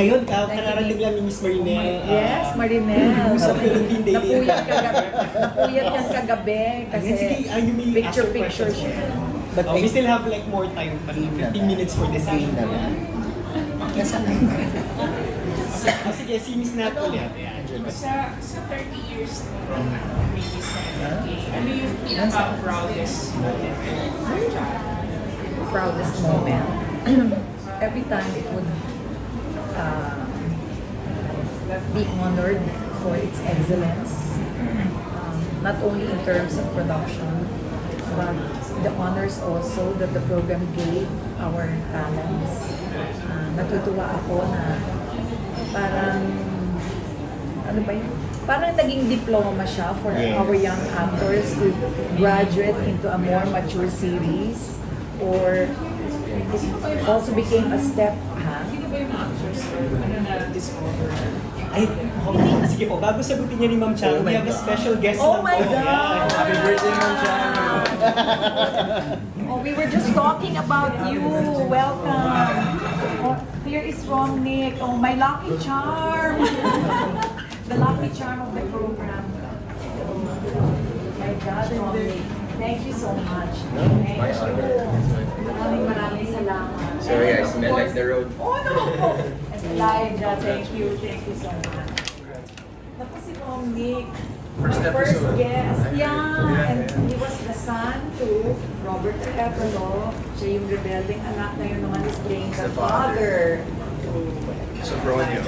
ngayon, ka kararating lang ni Miss Marinel. ah, Yes, Marinel. Sa Philippine Daily. Napuyat kagabi. Napuyat yan kagabi kasi sige, ah, you may picture-picture questions. siya. But we still have like more time pa na 15 minutes for the scene. Ah, sige, si Miss Nat ulit. Sa, sa 30 years ng program, maybe sa MLK, ano yung pinaka-proudest moment mo? proudest moment. Every time it would uh, be honored for its excellence, um, not only in terms of production, but the honors also that the program gave our talents. Uh, natutuwa ako na parang, ano ba yun? Parang naging diploma siya for our young actors to graduate into a more mature series or it also became a step, ha? Sino ba actors or ano na-discover? Ay, oh, sige po, bago sagutin niya ni Ma'am Chang, oh we have a special guest Oh lang my po. God! Ayan. Happy birthday, Ma'am Chang! Oh, we were just talking about you. Welcome. Oh, here is Ron Nick. Oh, my lucky charm. the lucky charm of the program. My God, Ron Nick. Thank you so much. Thank you. Maraming maraming salamat. Sorry, I And of smell like the road. Oh, no. And Elijah, thank you. Thank you so much. Tapos si Ron Nick. First my first episode. guest. Yeah, Yeah. And yeah. he was the son to Robert Evelo. Siya yung rebelding anak ngayon naman is playing the The father. father. to Sopronio.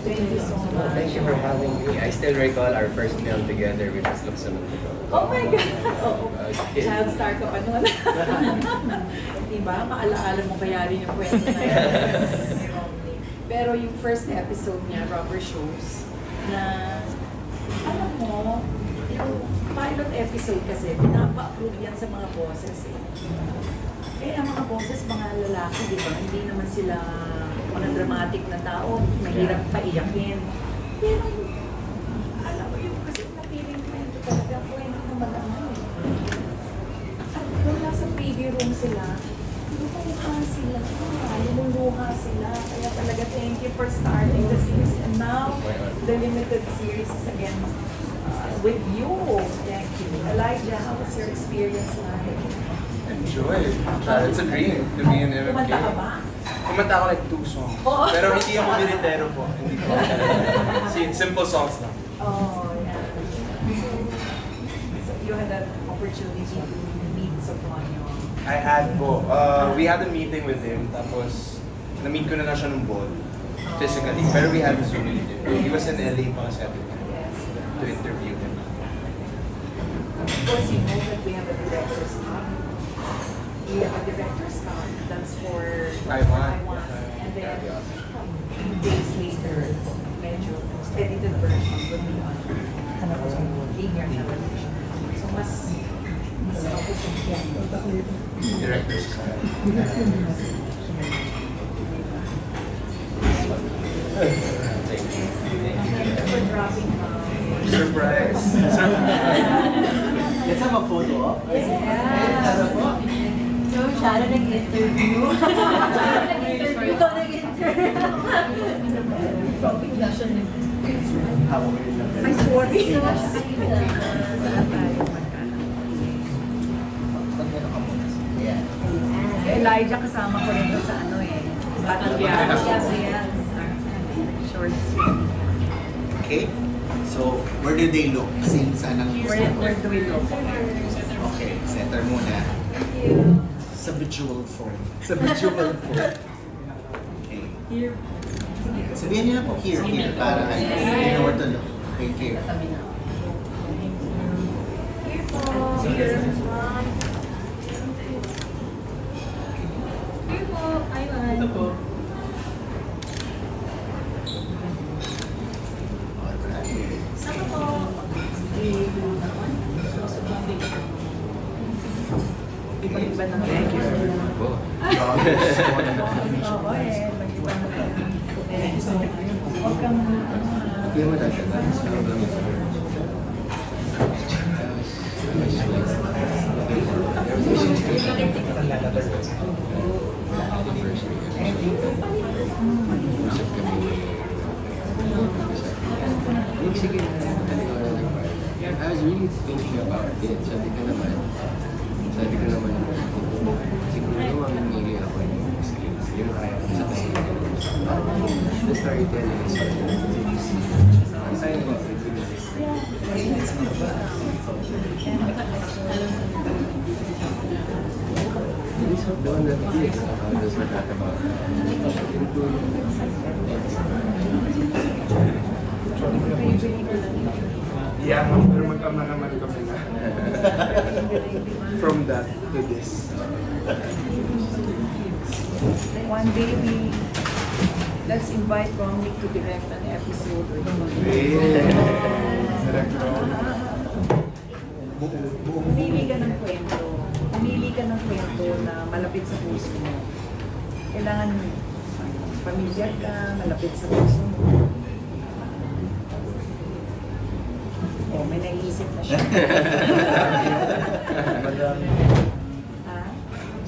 Thank you so much. Thank you for having me. I still recall our first meal together, which was Luxembourg. Oh my God! Oh, Okay. child star ka pa noon. diba? Maalaala mo kaya rin yung kwento na Romney. Pero yung first episode niya, Rubber Shows, na pilot episode kasi, pinapa-approve yan sa mga bosses eh. Eh, ang mga bosses, mga lalaki, di ba? Hindi naman sila mga dramatic na tao, mahirap paiyakin. Pero, mo yung kasi napiling ko yun talaga, kwento na madama eh. At nung nasa preview room sila, lumuluha sila, ah, lumuluha sila. Kaya talaga thank you for starting the series. And now, the limited series is again uh, with you. Thank you. Elijah, how was your experience like? Enjoy. Uh, it's a dream to be in MMK. Kumanta ka ba? Kumanta ako like two songs. Oo. Pero hindi ako militero po. Hindi po. Si- Simple songs lang. Oh, yeah. So you had an opportunity to meet Sopronio. I had po. Uh, we had a meeting with him. Tapos, na-meet ko na na siya nung ball. Physically. Pero we had a Zoom meeting. He was in LA pa kasi at the time. To interview him. Of course, you know that we have a director's cut. We have a director's cut. That's for Taiwan. Taiwan. And then, days later, medyo edited version will be on ano ko, linear television. So, mas mas opposite yan. Director's cut. Surprise. Let's have a photo op. Yes. So, siya na nag-interview. Siya na nag-interview. Ikaw nag-interview. Ay, sorry. Si Elijah kasama ko rin sa ano eh. Battle Yes. Yes, yes. Short swim. Okay? So, where do they look? Same sana ng Where, where do we look? Okay, center muna. Sa visual form. Sa visual form. Okay. Here. Sabihin niyo na po here, here, para ay, you know where to look. Okay, here. Here. Ito po. Iba-iba na. Thank you. Oo eh. Mag-iba na. Huwag kang Okay mo na siya. Thank you. The storytelling is Ang saya ko, This is the one that is about this what that about. Yeah, pero mag-ama naman kami na. From that to this. One day we, let's invite Romnick to direct an episode Pumili ka ng kwento. Pumili ka ng kwento na malapit sa puso mo. Kailangan pamilyar ka, malapit sa puso mo. Oh, may naisip na siya.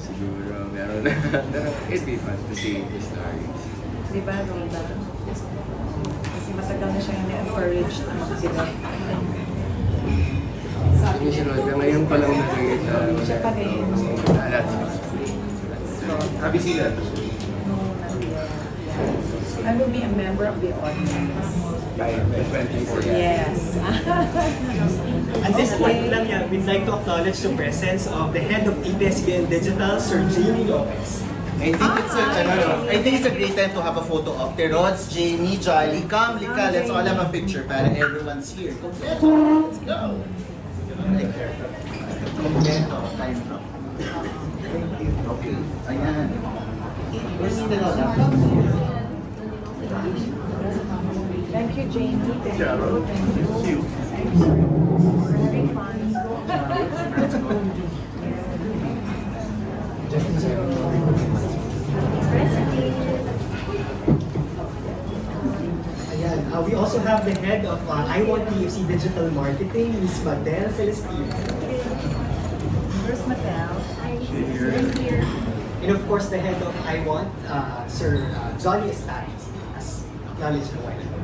Siguro meron it'd be fun to see the stories. Di ba, Rhoda? Kasi matagal na siya na-encourage na mag-direct. Sabi si Rod, ngayon pa lang nakikita. Siya pa rin. Happy sila. I will be a member of the audience. Kaya, 24. Yes. At this point lang yan, we'd like to acknowledge the presence of the head of ABS-CBN Digital, Sir Jamie Lopez. I think it's a, ano, I think it's a great time to have a photo of the Rods, Jamie, Jolly, come, Lika, let's all have a picture para everyone's here. Kompleto, let's go. Kompleto, time no? Okay, ayan. Where's the Rods? Thank you, Jamie. Thank you. Thank you. Very fun. Also have the head of uh, I Want TFC Digital Marketing, Ms. Madel Celestino. Where's Mattel? And of course, the head of I Want, uh, Sir uh, Johnny Estanis, as acknowledged a while ago.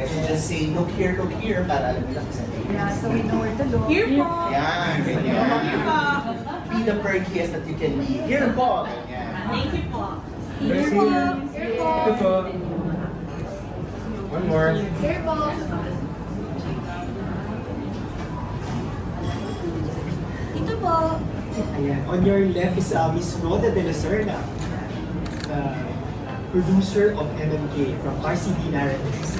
Let's just say, look here, look here, para alam nila kung saan. Yeah, so we know where to look. Here po. Yan, ganyan. Be the perkiest that you can be. Here po, ganyan. Thank you po. Here po. Here po. One more. Here po. Ito po. Ayan. On your left is uh, Ms. Rhoda de la Serna, the producer of MMK from RCB Narratives.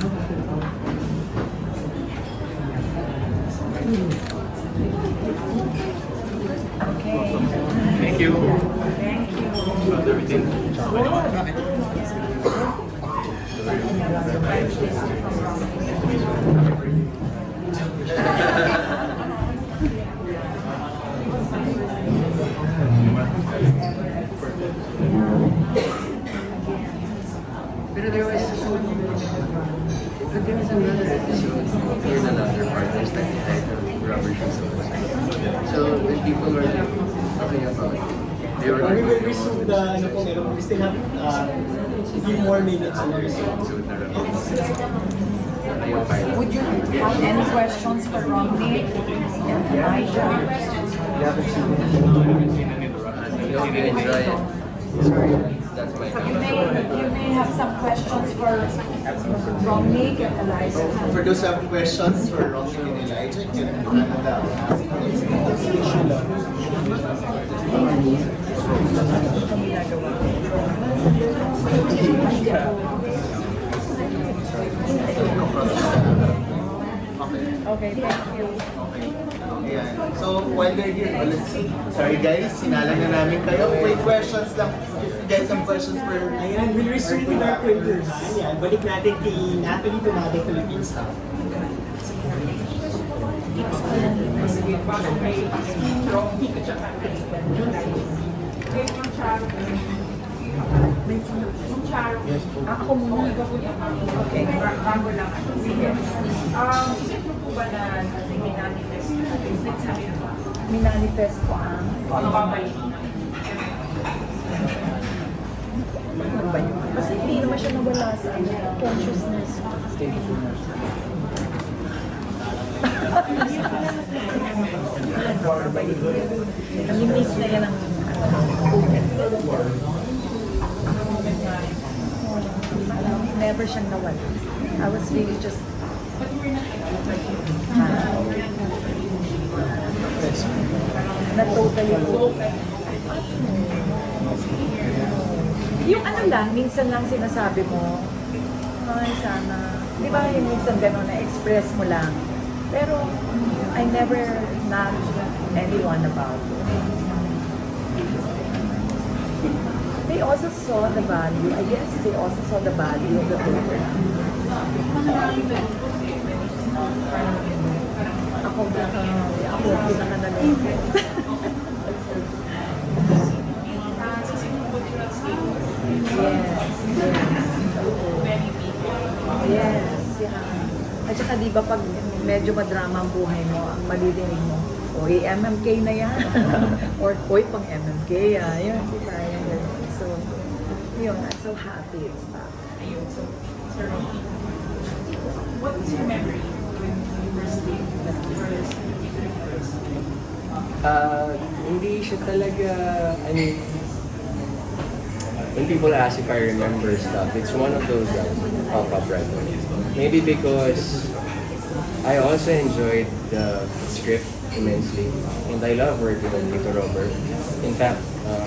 Okay. Thank you. Thank you. Pero there was but there was another episode another partners that entitled Rubber Shoes. So the people were talking about they were We will resume the, ano po, meron, we still have uh, a few more minutes to resume. episode na Rubber Shoes. Yung pilot. Would you have any questions for Romney and Elijah? You enjoy it. Sorry, that's my You may, you may have some questions for Romney and Elijah. For those who have questions for Ronnie and Elijah, you can ano daw, ask Okay. Okay, thank you. Okay. Ayan. So, while they're here, oh, let's see. Sorry guys, sinalang na namin kayo. Wait, questions lang. If you guys have questions for... Ayan, we'll resume with our quizzes. Ayan, balik natin kay Natalie Donado Philippines. Sige, bago kay Rocky at saka Charo. Ah, ako muna. Okay, ba- bago lang. Sige. Um, isip mo po ba na sige manifest natin? Sabi na ba? Minanifest ko ang Ano ba ba yun? mas ano, consciousness. Nami-miss na yan ang Never siyang nawala. I was really just na totally Yung ano lang, minsan lang sinasabi mo, ay sana, di ba yung minsan gano'n na-express mo lang. Pero I never nudged anyone about it. They also saw the value, I guess they also saw the value of the program. Ako na, ako nalungkot. Yes, yes. Yes, yeah. At saka di ba pag medyo madrama ang buhay mo, ang malilinig mo, Oy, MMK na yan. Or, Oy, pang MMK ah. Yun, di ba? Yung ganun. So, yun, I'm so happy it's back. Ayun, so, Sir Rocky, what is your memory when you first did that first first? Uh, hindi siya talaga, I mean, when people ask if I remember stuff, it's one of those that pop up right away. Maybe because I also enjoyed the script immensely, and I love working with Tito Robert. In fact, um,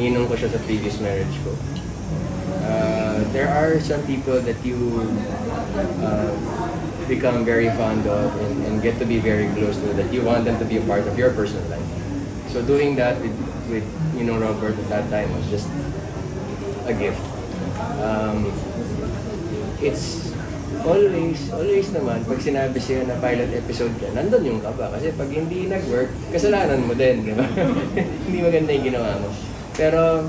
ninong ko siya sa previous marriage ko. Uh, there are some people that you uh, become very fond of and, and get to be very close to that you want them to be a part of your personal life. So doing that with, with you know Robert at that time was just a gift. Um, it's always, always naman, pag sinabi siya na pilot episode ka, nandun yung kaba. Kasi pag hindi nag-work, kasalanan mo din, di ba? hindi maganda yung ginawa mo. Pero,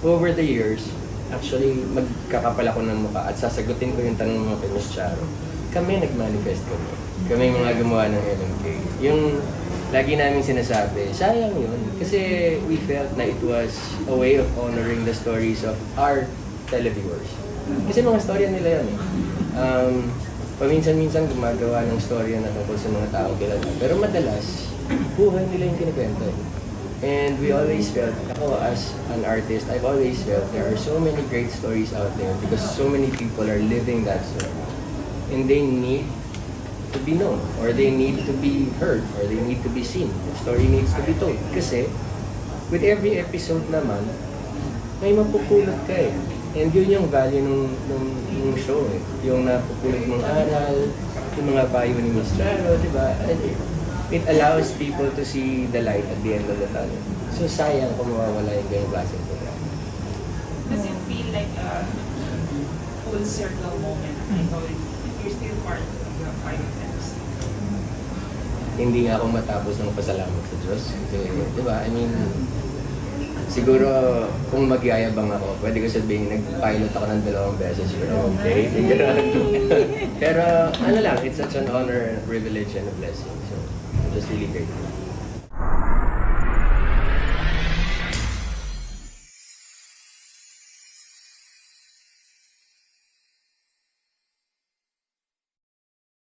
over the years, actually, magkakapal ako ng mukha at sasagutin ko yung tanong mo kay Miss Charo. Kami nag-manifest kami. Kami mga gumawa ng LMK. Yung lagi namin sinasabi, sayang yun. Kasi we felt na it was a way of honoring the stories of our televiewers. Kasi mga storya nila yan eh. Um, paminsan-minsan gumagawa ng storya na tungkol sa mga tao kilala. Pero madalas, buhay nila yung kinikwento. And we always felt, ako as an artist, I've always felt there are so many great stories out there because so many people are living that story. And they need to be known, or they need to be heard, or they need to be seen. The story needs to be told. Kasi, with every episode naman, may mapupulot ka eh. And yun yung value nung, nung, nung show eh. Yung napupulot mong aral, yung mga payo ni Miss Charo, di ba? It, allows people to see the light at the end of the tunnel. So sayang kung mawawala yung ganyung klaseng program. Does it feel like a full circle moment? Like, oh, you're still part of the episode. hindi nga ako matapos ng pasalamat sa Diyos. Kasi, di ba, I mean, siguro kung magyayabang ako, pwede ko sabihin, nag-pilot ako ng dalawang beses. Pero okay, Pero ano lang, it's such an honor and privilege and a blessing. So, just really grateful.